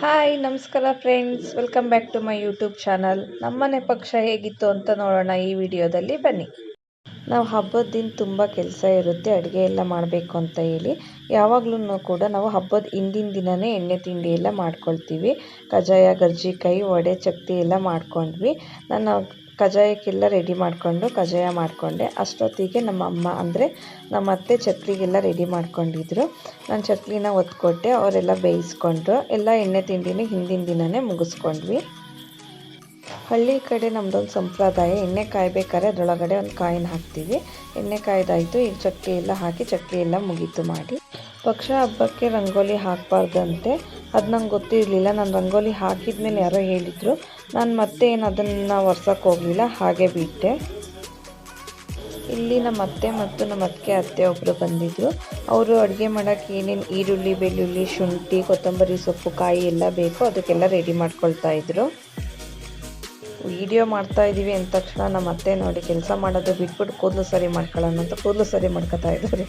Hi ನಮಸ್ಕಾರ friends welcome back to my YouTube channel ನಮ್ಮನೆ ಪಕ್ಷ ಹೇಗಿತ್ತು ಅಂತ ನೋಡೋಣ ಈ ವಿಡಿಯೋದಲ್ಲಿ ಬನ್ನಿ. ನಾವು ಹಬ್ಬದ ದಿನ ತುಂಬ ಕೆಲಸ ಇರುತ್ತೆ, ಅಡುಗೆ ಎಲ್ಲ ಮಾಡಬೇಕು ಅಂತ ಹೇಳಿ. ಯಾವಾಗ್ಲೂ ಕೂಡ ನಾವು ಹಬ್ಬದ ಹಿಂದಿನ ದಿನವೇ ಎಣ್ಣೆ ತಿಂಡಿ ಎಲ್ಲ ಮಾಡ್ಕೊಳ್ತೀವಿ. ಕಜ್ಜಾಯ, ಗರ್ಜಿಕಾಯಿ, ವಡೆ, ಚಕ್ತಿ ಎಲ್ಲ ಮಾಡ್ಕೊಂಡ್ವಿ. ನಾನು ಕಜ್ಜಾಯಕ್ಕೆಲ್ಲ ರೆಡಿ ಮಾಡಿಕೊಂಡು ಕಜ್ಜಾಯ ಮಾಡಿಕೊಂಡೆ. ಅಷ್ಟೊತ್ತಿಗೆ ನಮ್ಮ ಅಮ್ಮ ಅಂದರೆ ನಮ್ಮ ಅತ್ತೆ ಚಕ್ಲಿಗೆಲ್ಲ ರೆಡಿ ಮಾಡ್ಕೊಂಡಿದ್ರು. ನಾನು ಚಕ್ಲಿನ ಒತ್ಕೊಟ್ಟೆ, ಅವರೆಲ್ಲ ಬೇಯಿಸ್ಕೊಂಡ್ರು. ಎಲ್ಲ ಎಣ್ಣೆ ತಿಂಡಿನ ಹಿಂದಿನ ದಿನವೇ ಮುಗಿಸ್ಕೊಂಡ್ವಿ. ಹಳ್ಳಿ ಕಡೆ ನಮ್ಮದೊಂದು ಸಂಪ್ರದಾಯ, ಎಣ್ಣೆ ಕಾಯಬೇಕಾದ್ರೆ ಅದರೊಳಗಡೆ ಒಂದು ಕಾಯಿನ ಹಾಕ್ತೀವಿ. ಎಣ್ಣೆ ಕಾಯ್ದಾಯಿತು, ಈಗ ಚಕ್ಕೆ ಎಲ್ಲ ಹಾಕಿ, ಚಕ್ಕೆ ಎಲ್ಲ ಮುಗೀತು ಮಾಡಿ. ಪಕ್ಷ ಹಬ್ಬಕ್ಕೆ ರಂಗೋಲಿ ಹಾಕಬಾರ್ದಂತೆ. ಅದು ನಂಗೆ ಗೊತ್ತಿರಲಿಲ್ಲ. ನಾನು ರಂಗೋಲಿ ಹಾಕಿದ್ಮೇಲೆ ಯಾರೋ ಹೇಳಿದರು. ನಾನು ಮತ್ತೆ ಏನು ಅದನ್ನು ಒರ್ಸಕ್ಕೆ ಹೋಗಲಿಲ್ಲ, ಹಾಗೆ ಬಿಟ್ಟೆ. ಇಲ್ಲಿ ನಮ್ಮ ಅತ್ತೆ ಮತ್ತು ನಮ್ಮ ಅತ್ತಿಗೆ ಅತ್ತೆ ಒಬ್ಬರು ಬಂದಿದ್ದರು ಅವರು ಅಡುಗೆ ಮಾಡೋಕ್ಕೆ ಏನೇನು ಈರುಳ್ಳಿ, ಬೆಳ್ಳುಳ್ಳಿ, ಶುಂಠಿ, ಕೊತ್ತಂಬರಿ ಸೊಪ್ಪು, ಕಾಯಿ ಎಲ್ಲ ಬೇಕೋ ಅದಕ್ಕೆಲ್ಲ ರೆಡಿ ಮಾಡ್ಕೊಳ್ತಾ ಇದ್ರು. ವಿಡಿಯೋ ಮಾಡ್ತಾ ಇದ್ದೀವಿ ಅಂದ ತಕ್ಷಣ ನಮ್ಮ ಅತ್ತೆ ನೋಡಿ ಕೆಲಸ ಮಾಡೋದು ಬಿಟ್ಬಿಟ್ಟು ಕೂದಲು ಸರಿ ಮಾಡ್ಕೊಳ್ಳೋಣ ಅಂತ ಕೂದಲು ಸರಿ ಮಾಡ್ಕೊತಾ ಇದ್ದಾರೆ.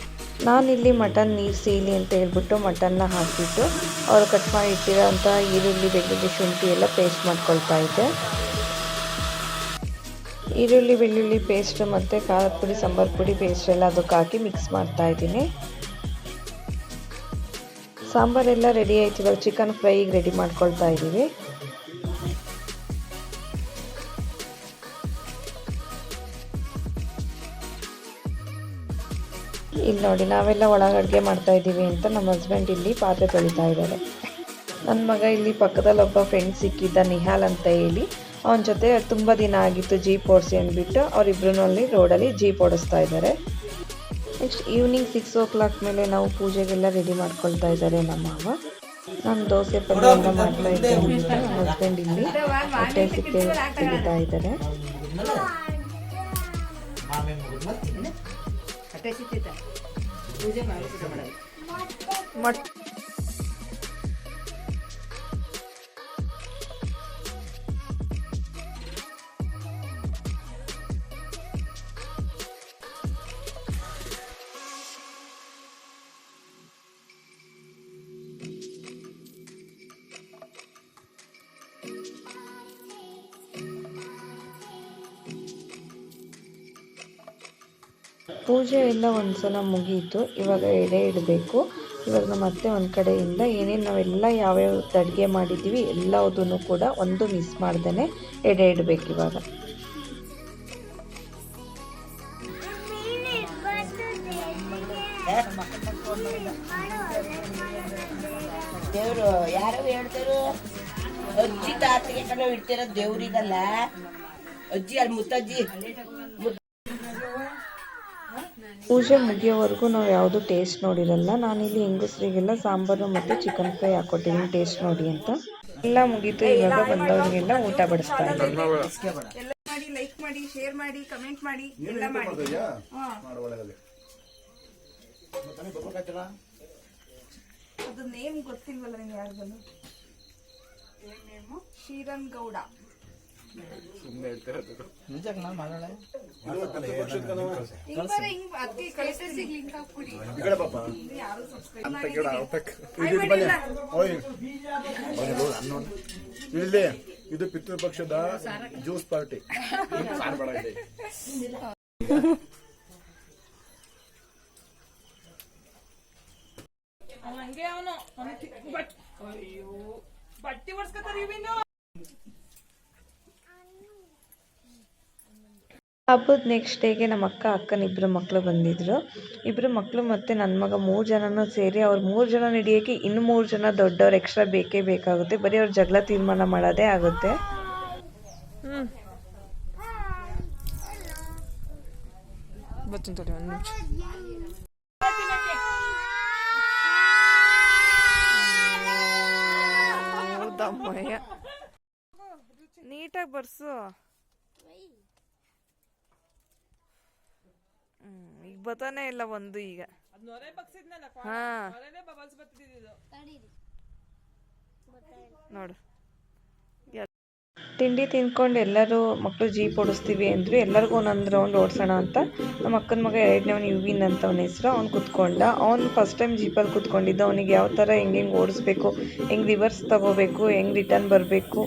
ನಾನಿಲ್ಲಿ ಮಟನ್, ನೀರು ಸೀಲಿ ಅಂತ ಹೇಳ್ಬಿಟ್ಟು ಮಟನ್ನ ಹಾಕಿಬಿಟ್ಟು ಅವ್ರು ಕಟ್ ಮಾಡಿ ಇಟ್ಟಿರೋಂಥ ಈರುಳ್ಳಿ, ಬೆಳ್ಳುಳ್ಳಿ, ಶುಂಠಿ ಎಲ್ಲ ಪೇಸ್ಟ್ ಮಾಡ್ಕೊಳ್ತಾ ಇದ್ದೆ. ಈರುಳ್ಳಿ, ಬೆಳ್ಳುಳ್ಳಿ ಪೇಸ್ಟ್ ಮತ್ತು ಖಾರದ ಪುಡಿ, ಸಾಂಬಾರು ಪುಡಿ ಪೇಸ್ಟ್ ಎಲ್ಲ ಅದಕ್ಕೆ ಹಾಕಿ ಮಿಕ್ಸ್ ಮಾಡ್ತಾ ಇದ್ದೀನಿ. ಸಾಂಬಾರೆಲ್ಲ ರೆಡಿ ಆಯ್ತು ಇವಾಗ ಚಿಕನ್ ಫ್ರೈಗೆ ರೆಡಿ ಮಾಡ್ಕೊಳ್ತಾ ಇದ್ದೀವಿ. ಇಲ್ಲಿ ನೋಡಿ, ನಾವೆಲ್ಲ ಒಳಗೆ ಮಾಡ್ತಾ ಇದ್ದೀವಿ ಅಂತ ನಮ್ಮ ಹಸ್ಬೆಂಡ್ ಇಲ್ಲಿ ಪಾತ್ರೆ ತೊಳಿತಾ ಇದ್ದಾರೆ. ನನ್ನ ಮಗ ಇಲ್ಲಿ ಪಕ್ಕದಲ್ಲಿ ಒಬ್ಬ ಫ್ರೆಂಡ್ ಸಿಕ್ಕಿದ್ದ ನಿಹಾಲ್ ಅಂತ ಹೇಳಿ. ಅವನ ಜೊತೆ ತುಂಬ ದಿನ ಆಗಿತ್ತು ಜೀಪ್ ಓಡಿಸಿ ಅಂದ್ಬಿಟ್ಟು. ಅವರಿಬ್ರು ಅಲ್ಲಿ ರೋಡಲ್ಲಿ ಜೀಪ್ ಓಡಿಸ್ತಾ ಇದ್ದಾರೆ. Next evening six o'clock ಮೇಲೆ ನಾವು ಪೂಜೆಗೆಲ್ಲ ರೆಡಿ ಮಾಡ್ಕೊಳ್ತಾ ಇದ್ದಾರೆ ನಮ್ಮ ಮಾವ. ನಾನು ದೋಸೆ ಪಲ್ಯ ಎಲ್ಲ ಮಾಡ್ತಾ ಇದ್ದೇನೆ ನಮ್ಮ ಹಸ್ಬೆಂಡ್ ಇಲ್ಲಿ ಹೊಟ್ಟೆ ಸಿಪ್ಪೆ ತೆಗಿತಾ ಇದ್ದಾರೆ. कशी देतात मट ಪೂಜೆ ಎಲ್ಲ ಒಂದ್ಸಲ ಮುಗೀತು ಇವಾಗ ಎಡೆ ಇಡಬೇಕು. ಇವಾಗ ನಮ್ಮ ಅತ್ತೆ ಒಂದು ಕಡೆಯಿಂದ ಏನೇನು ನಾವೆಲ್ಲ ಯಾವ್ಯಾವ ಅಡುಗೆ ಮಾಡಿದ್ದೀವಿ ಎಲ್ಲದನ್ನು ಕೂಡ ಒಂದು ಮಿಸ್ ಮಾಡ್ದೇ ಎಡೆ ಇಡಬೇಕು ಇವಾಗ. ದೇವ್ರು ಯಾರು ಹೇಳ್ತಾರು? ಅಜ್ಜಿ ತಾತಿಗೆ ಕಣ್ಣು ಇಡ್ತಿರೋ ದೇವ್ರಿಗಲ್ಲ. ಅಜ್ಜಿ, ಅಲ್ಲಿ ಮುತ್ತಜ್ಜಿ ಪೂಜೆ ಮುಗಿಯೋವರೆಗೂ ನಾವು ಯಾವುದು ಟೇಸ್ಟ್ ನೋಡಿರಲ್ಲ ನಾನಿಲ್ಲಿ ಹೆಂಗಸ್ರಿಗೆಲ್ಲ ಸಾಂಬಾರು ಮತ್ತು ಚಿಕನ್ ಫ್ರೈ ಹಾಕೊಟ್ಟಿದ್ದೀನಿ ಟೇಸ್ಟ್ ನೋಡಿ ಅಂತ. ಎಲ್ಲ ಮುಗೀತು ಇವಾಗ ಬಂದವರಿಗೆಲ್ಲ ಊಟ ಬಡಿಸ್ತಾ ಇದ್ದೀನಿ. ಮಾಡಿ ಲೈಕ್ ಮಾಡಿ ಶೇರ್ ಮಾಡಿ ಕಮೆಂಟ್ ಮಾಡಿ ಎಲ್ಲ ಮಾಡಿ. ಅದು ನೇಮ್ ಗೊತ್ತಿಲ್ವಲ್ಲ ನಿಮ್ಗೆ ಯಾರ್ದು ಏನ್ ನೇಮು ಶ್ರೀರನ್ ಗೌಡ. ಸ್ಟೇಟಸ್ಸಿಗೆ ಲಿಂಕ್ ಹಾಕ್ಬಿಡಿ ಯಾರು ಸಬ್ಸ್ಕ್ರೈಬ್ ಇಲ್ಲಿ ಇದು ಪಿತೃಪಕ್ಷದ ಜ್ಯೂಸ್ ಪಾರ್ಟಿ. ಹಂಗೆ ಅವನು. ಅಯ್ಯೋ ಬಟ್ಟಿ ಒಡ್ಸ್ಕೊತಾರ ಇವೇನು ಹಬ್ಬದ ನೆಕ್ಸ್ಟ್ ಡೇಗೆ ನಮ್ಮ ಅಕ್ಕ, ಅಕ್ಕನ ಇಬ್ಬರು ಮಕ್ಕಳು ಬಂದಿದ್ದರು ಇಬ್ಬರು ಮಕ್ಕಳು ಮತ್ತು ನನ್ನ ಮಗ ಮೂರು ಜನನೂ ಸೇರಿ ಅವ್ರು ಮೂರು ಜನ ಹಿಡಿಯೋಕ್ಕೆ ಇನ್ನು ಮೂರು ಜನ ದೊಡ್ಡವ್ರು ಎಕ್ಸ್ಟ್ರಾ ಬೇಕೇ ಬೇಕಾಗುತ್ತೆ. ಬರೀ ಅವ್ರ ಜಗಳ ತೀರ್ಮಾನ ಮಾಡೋದೇ ಆಗುತ್ತೆ. ನೀಟಾಗಿ ಬರ್ಸು ಹ್ಮ್ ಈಗ ಬತಾನೆ ಇಲ್ಲ ಒಂದು ಈಗ. ನೊರೆ ಬಗ್ಸಿದ್ನಲ್ಲ ಹಾ. ನೊರೆನೇ ಬಬಲ್ಸ್ ಬರ್ತಿದ್ದು ನೋಡು. ತಿಂಡಿ ತಿನ್ಕೊಂಡು ಎಲ್ಲರೂ ಮಕ್ಕಳು ಜೀಪ್ ಓಡಿಸ್ತೀವಿ ಅಂದ್ರು ಎಲ್ಲರಿಗೂ ಒಂದೊಂದು ರೌಂಡ್ ಓಡಿಸೋಣ ಅಂತ. ನಮ್ಮ ಅಕ್ಕನ ಮಗ ಎರಡನೇವನು ಯುವಿನ್ ಅಂತ ಅವನ ಹೆಸರು. ಅವ್ನು ಕುತ್ಕೊಂಡ. ಅವ್ನು ಫಸ್ಟ್ ಟೈಮ್ ಜೀಪಲ್ಲಿ ಕುತ್ಕೊಂಡಿದ್ದ. ಅವನಿಗೆ ಯಾವ ಥರ ಹೆಂಗೆ ಹೆಂಗೆ ಓಡಿಸ್ಬೇಕು ಹೆಂಗೆ ರಿವರ್ಸ್ ತಗೋಬೇಕು ಹೆಂಗೆ ರಿಟರ್ನ್ ಬರಬೇಕು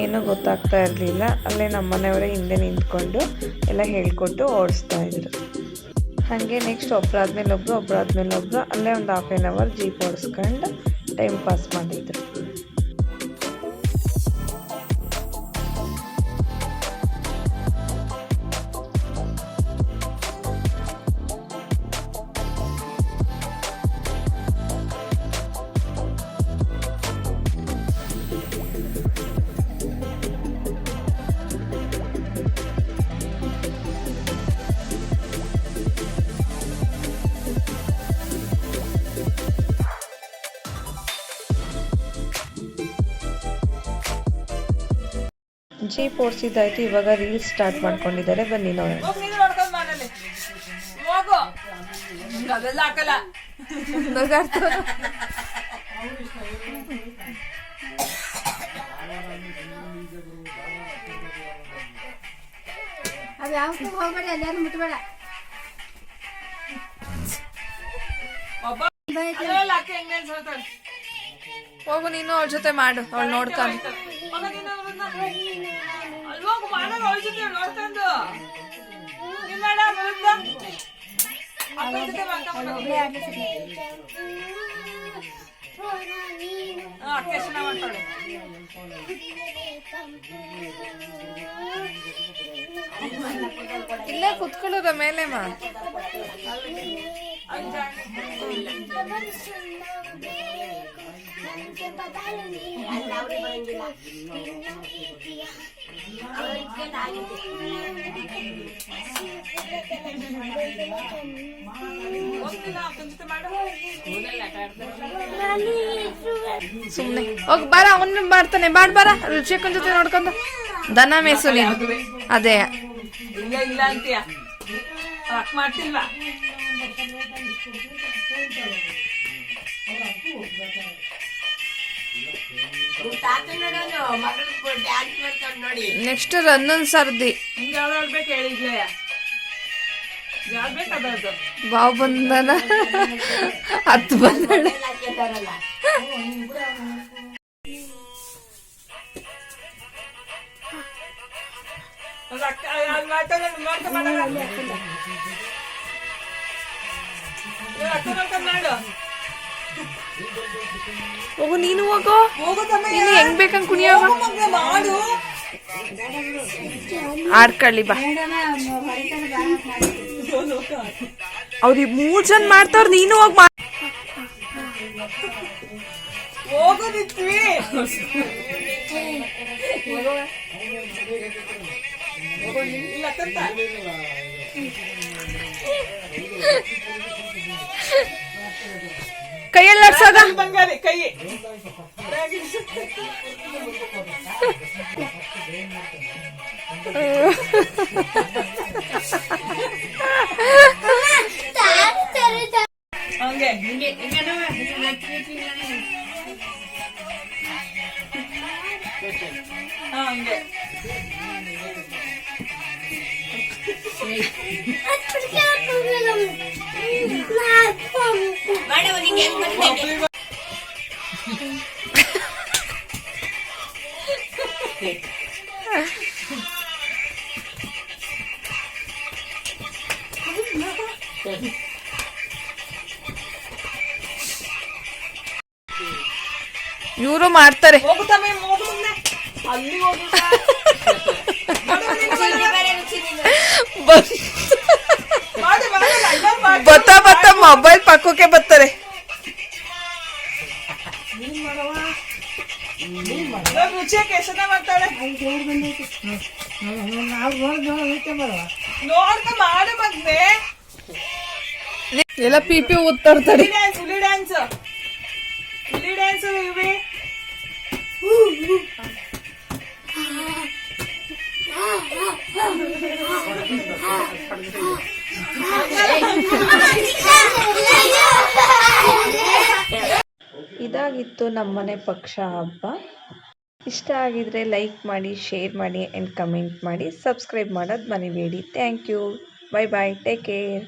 ಏನೂ ಗೊತ್ತಾಗ್ತಾ ಇರಲಿಲ್ಲ. ಅಲ್ಲೇ ನಮ್ಮ ಮನೆಯವರೇ ಹಿಂದೆ ನಿಂತ್ಕೊಂಡು ಎಲ್ಲ ಹೇಳ್ಕೊಟ್ಟು ಓಡಿಸ್ತಾ ಇದ್ರು. ಹಾಗೆ ನೆಕ್ಸ್ಟ್ ಒಬ್ಬರಾದ್ಮೇಲೆ ಒಬ್ಬರು ಒಬ್ಬರಾದ್ಮೇಲೆ ಒಬ್ಬರು ಅಲ್ಲೇ ಒಂದು ಹಾಫ್ ಆನ್ ಅವರ್ ಜೀಪ್ ಓಡಿಸ್ಕೊಂಡು ಟೈಮ್ ಪಾಸ್ ಮಾಡಿದ್ರು. ಜೀಪ್ ಓಡಿಸಿದ್ದಾಯ್ತು ಇವಾಗ ರೀಲ್ಸ್ ಸ್ಟಾರ್ಟ್ ಮಾಡ್ಕೊಂಡಿದ್ದಾರೆ ಬನ್ನಿ ನೋಡೋಣ ಹೋಗ್ ನೀನು ನೋಡ್ಕೊಂಡ್ ಮನೇಲಿ ಹೋಗು ನಿಂಗ್ ಅದೆಲ್ಲ ಹಾಕಲ್ಲ ಅದು ಯಾವ ಹೋಗ್ಬೇಡ ಎಲ್ಲಾರು ಮುಟ್ಬೇಡ ಒಬ್ಬ ಅದ್ರಲ್ಲಿ ಹಾಕಿ ಹೆಂಗ್ ನೆನ್ಸ್ಕೊತಾಳೆ? ಹೋಗು ನೀನು ಅವಳ ಜೊತೆ ಮಾಡು ಅವಳು ಮಾಡ್ತಾಳೆ ಇಲ್ಲೇ ಕುತ್ಕೊಳ್ಳೋದ ಮೇಲೆ ಮಾ. ಸುಮ್ನೆ. ಹೋಗ್ ಬಾರ, ಅವನು ಮಾಡ್ತಾನೆ. ಬಾಡ್ ಬಾರ. ರುಚಿಕನ್ ಜೊತೆ ನೋಡ್ಕೊಂಡು. ದನ ಮೇಸು ನೀನು. ಅದೇ. ಇಲ್ಲ ಇಲ್ಲ ಅಂತೀಯ ಮಾಡ್ತಿಲ್ವಾ ನೆಕ್ಸ್ಟ್ ರನ್ನನ್ ಸರ್ದಿ. ಬಾವು ಬಂದನ ಹತ್ತು ಬಂದ ಮಾಡು. ಹೋಗು ನೀನು ಹೋಗೋ. ನೀನು ಹೆಂಗ್ ಬೇಕಂಗ್ ಕುಣಿಯವ? ಹೋಗು ಮಗ್ನೆ, ಮಾಡು. ಆಡ್ಕೊಳ್ಳಿ ಬಾ. ಅವ್ರಿ ಮೂರ್ ಜನ ಮಾಡ್ತಾವ್ರ ನೀನು ಹೋಗ್ ಮಾ ಹೋಗು ನಿತ್ವಿ. ಇಲ್ಲ ತಂತ ಕೈಯಲ್ಲಿ ಆಡ್ಸೋದ ಬಂಗಾರಿ ಕೈ. ಮಾಡವ ನಿಂಗೆ ಹೆಂಗ್ ಬಂದಿದೆ ಇವರು ಮಾಡ್ತಾರೆ. ಹೋಗು ತಮ್ಮಯ್ಯ, ಹೋಗು ಸುಮ್ನೆ. ಅಲ್ಲಿ ಹೋಗು ಬ- ಮಾಡಿ ಮಾಡಲ್ಲ ಎಲ್ಲರೂ ಮಾಡಿ ಬತ್ತ ಬತ್ತ ಮೊಬೈಲ್ ಪಕ್ಕಕ್ಕೆ ಬರ್ತಾರೆ ಇವಾಗ ರುಚಿಯಾಗಿ ಎಷ್ಟು ಜನ ಮಾಡ್ತಾಳೆ ನೋಡ್ಕ ಮಾಡು ಮಗ್ನೆ ಎಲ್ಲ ಪಿ ಪಿ ಊದ್ತಾಡ್ತಾರೆ ಹುಲಿ ಡ್ಯಾನ್ಸ್ ಹುಲಿ ಡ್ಯಾನ್ಸ್ ಹುಲಿ ಡ್ಯಾನ್ಸ್ ಇವೆ ಇದಾಗಿತ್ತು ನಮ್ಮನೆ ಪಕ್ಷ ಹಬ್ಬ. ಇಷ್ಟ ಆಗಿದ್ರೆ ಲೈಕ್ ಮಾಡಿ ಶೇರ್ ಮಾಡಿ ಆ್ಯಂಡ್ ಕಮೆಂಟ್ ಮಾಡಿ. ಸಬ್ಸ್ಕ್ರೈಬ್ ಮಾಡೋದು ಮರಿಬೇಡಿ. Thank you bye bye take care